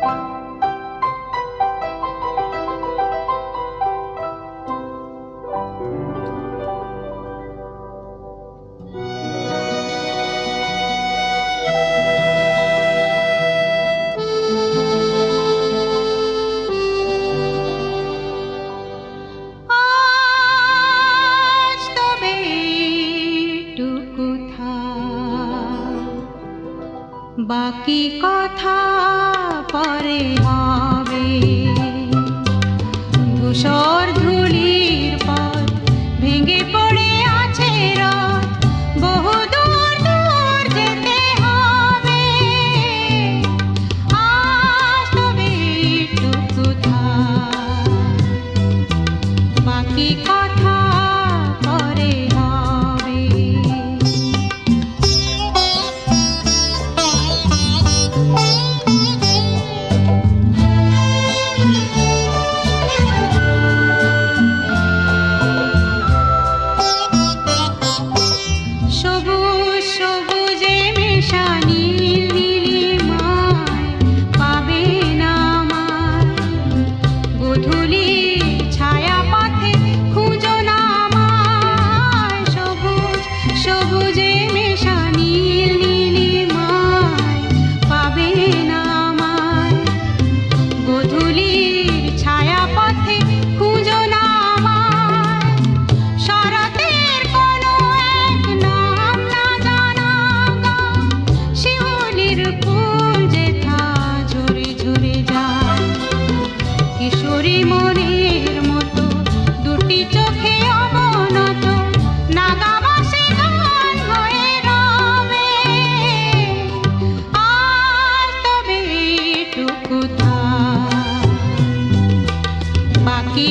Bye. বাকি কথা পরে হবে। ধূসর ধুলির পর ভেঙে পড়ে আছে রথ। বহু দূর দূর যেতে হবে। বাকি কথা করি মনির মতো দুটি চোখে অবনত নাগাবাসে গান হয়ে বাকি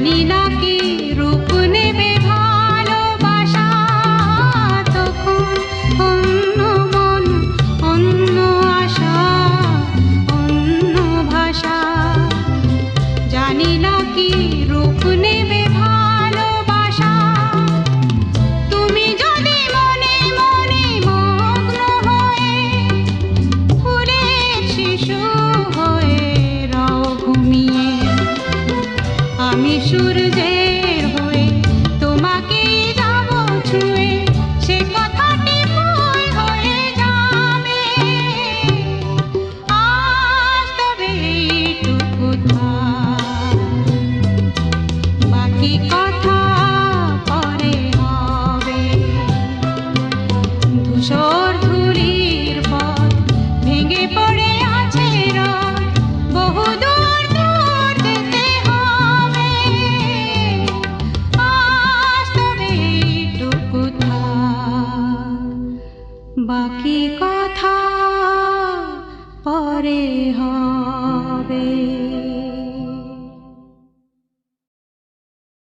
Anina. নিশুর যে পরে হবে।